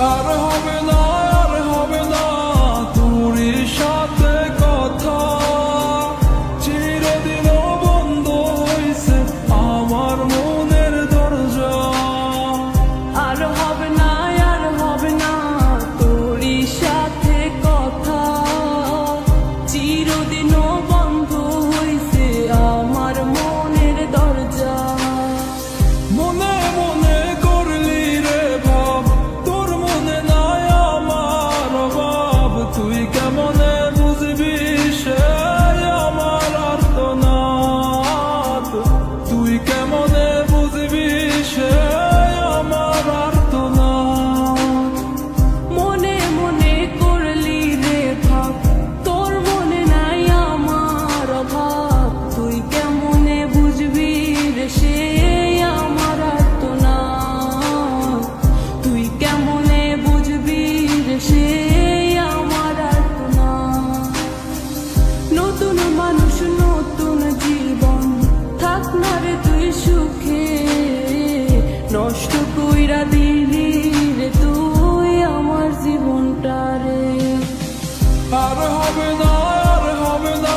আর হবে কইরা দিলি রে তুই আমার জীবনটা রে আর হবে না আর হবে না।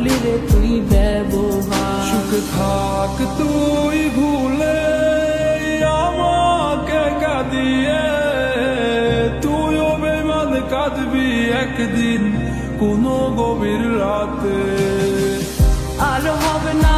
করলি রে তুই ব্যবহার। সুখ থাক তুই ভুলে আমাকে কাঁদিয়ে। তুইও বেমান কাঁদবি একদিন কোনো গভীর রাতে। আর হবে না